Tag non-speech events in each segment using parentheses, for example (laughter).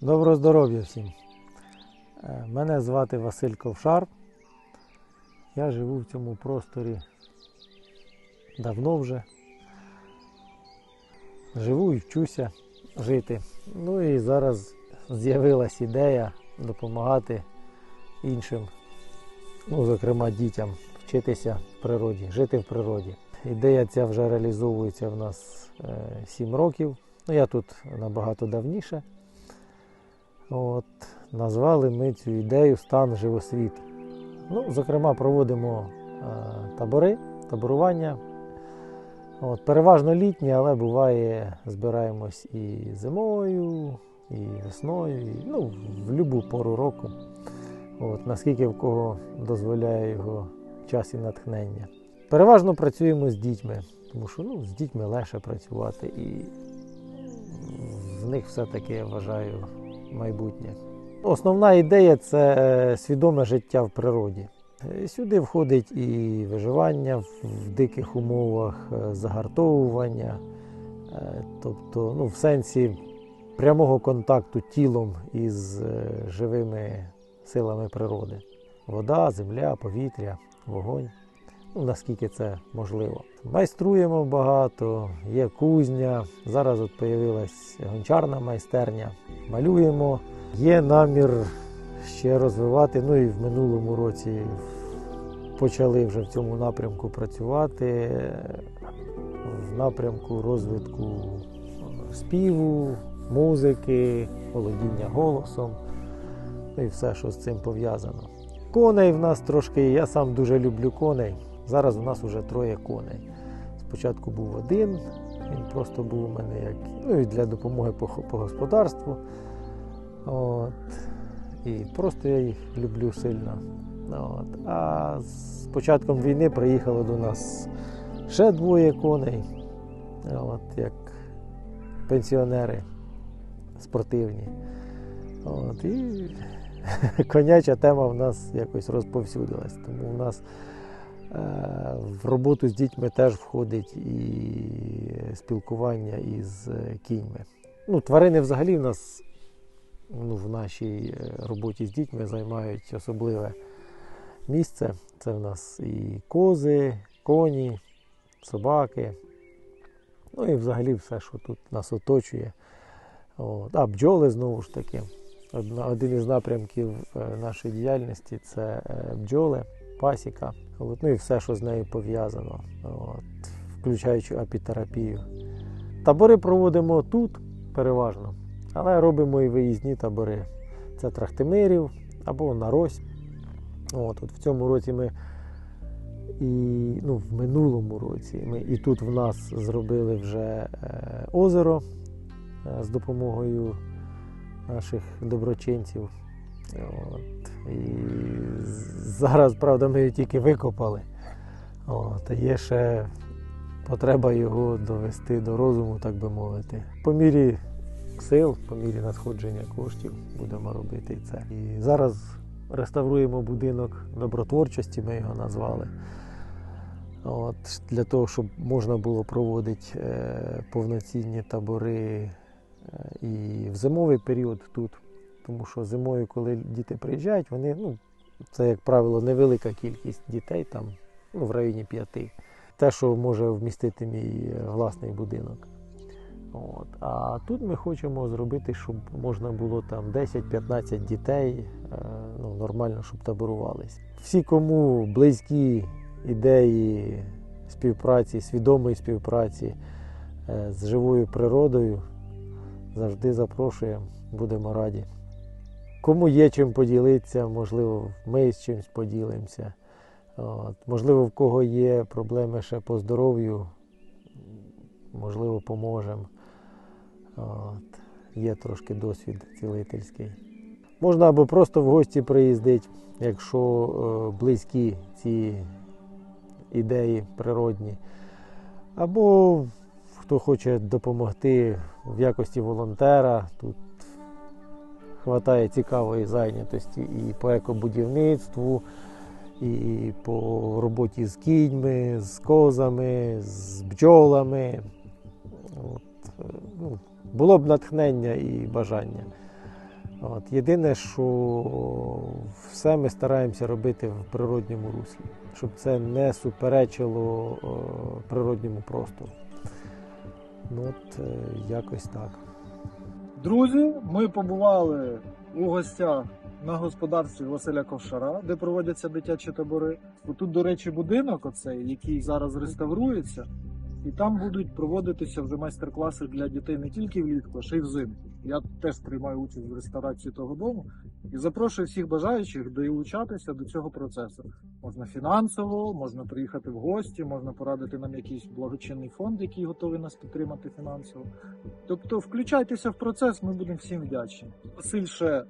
Доброго здоров'я всім. Е, Мене звати Василь Ковшар. Я живу в цьому просторі давно вже. Живу і вчуся жити. Ну і зараз з'явилась ідея допомагати іншим, ну, зокрема дітям, вчитися в природі, жити в природі. Ідея ця вже реалізовується в нас 7 років. Ну, я тут набагато давніше. От, назвали ми цю ідею стан живосвіту. Ну, зокрема, проводимо е, табори, таборування. От, переважно літні, але буває, збираємось і зимою, і весною, і, ну, в будь-яку пору року. От, наскільки в кого дозволяє його час і натхнення. Переважно працюємо з дітьми, тому що ну, з дітьми легше працювати і в них все-таки я вважаю майбутнє. Основна ідея це е, свідоме життя в природі. Е, Сюди входить і виживання в диких умовах, е, загартовування, тобто ну, в сенсі прямого контакту тілом із живими силами природи. Вода, земля, повітря, вогонь. Ну, наскільки це можливо. Майструємо багато, є кузня. Зараз от появилась гончарна майстерня. Малюємо. Є намір ще розвивати. Ну і в минулому році почали вже в цьому напрямку працювати. В напрямку розвитку співу, музики, володіння голосом. Ну і все, що з цим пов'язано. Коней в нас трошки, я сам дуже люблю коней. Зараз у нас вже троє коней. Спочатку був один, він просто був у мене як ну, і для допомоги по, по господарству. От. І просто я їх люблю сильно. От. А з початком війни приїхало до нас ще двоє коней, от, як пенсіонери спортивні. От. І (laughs) коняча тема в нас якось розповсюдилась. Тому в нас в роботу з дітьми теж входить і спілкування із кіньми. Ну, тварини взагалі в нас ну, в нашій роботі з дітьми займають особливе місце. Це в нас і кози, коні, собаки. Ну і взагалі все, що тут нас оточує. От. А бджоли знову ж таки. Один із напрямків е, нашої діяльності це е, бджоли, пасіка. От, ну і все, що з нею пов'язано, от, включаючи апітерапію. Табори проводимо тут переважно, але робимо і виїзні табори. Це Трахтимирів або Нарось. От, от В цьому році ми і ну, в минулому році ми і тут в нас зробили вже е, озеро е, з допомогою наших доброчинців. От. І зараз, правда, ми його тільки викопали. От. Є ще потреба його довести до розуму, так би мовити. По мірі сил, по мірі надходження коштів будемо робити це. І зараз реставруємо будинок добротворчості, ми його назвали. От, Для того, щоб можна було проводити е, повноцінні табори і в зимовий період тут. Тому що зимою, коли діти приїжджають, вони, ну, це, як правило, невелика кількість дітей, там, ну, в районі п'яти. Те, що може вмістити мій власний будинок. От. А тут ми хочемо зробити, щоб можна було там 10-15 дітей ну, нормально, щоб таборувались. Всі, кому близькі ідеї співпраці, свідомої співпраці з живою природою, завжди запрошуємо, будемо раді. Кому є чим поділитися, можливо, ми з чимось поділимося. От. Можливо, в кого є проблеми ще по здоров'ю, можливо, поможемо. От. Є трошки досвід цілительський. Можна або просто в гості приїздити, якщо е, близькі ці ідеї природні, або хто хоче допомогти в якості волонтера. Тут вистачає цікавої зайнятості і по екобудівництву, і по роботі з кіньми, з козами, з бджолами. От, ну, Було б натхнення і бажання. От. Єдине, що все ми стараємося робити в природньому руслі, щоб це не суперечило е, природньому простору. Ну, от е, якось так. Друзі, ми побували у гостях на господарстві Василя Ковшара, де проводяться дитячі табори. Тут, до речі, будинок, оцей, який зараз реставрується, і там будуть проводитися вже майстер-класи для дітей не тільки влітку, а ще й взимку. Я теж приймаю участь в реставрації того дому і запрошую всіх бажаючих долучатися до цього процесу. Можна фінансово, можна приїхати в гості, можна порадити нам якийсь благочинний фонд, який готовий нас підтримати фінансово. Тобто включайтеся в процес, ми будемо всім вдячні. Василь ще е,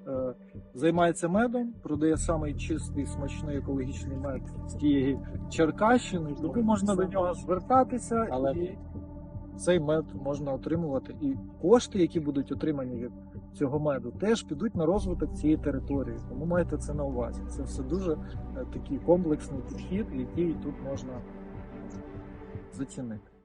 займається медом, продає самий чистий, смачний екологічний мед з тієї Черкащини. Тому можна до нього звертатися, Але- і цей мед можна отримувати. І кошти, які будуть отримані від цього меду, теж підуть на розвиток цієї території. Тому майте це на увазі. Це все дуже е, такий комплексний підхід, який тут можна зацінити.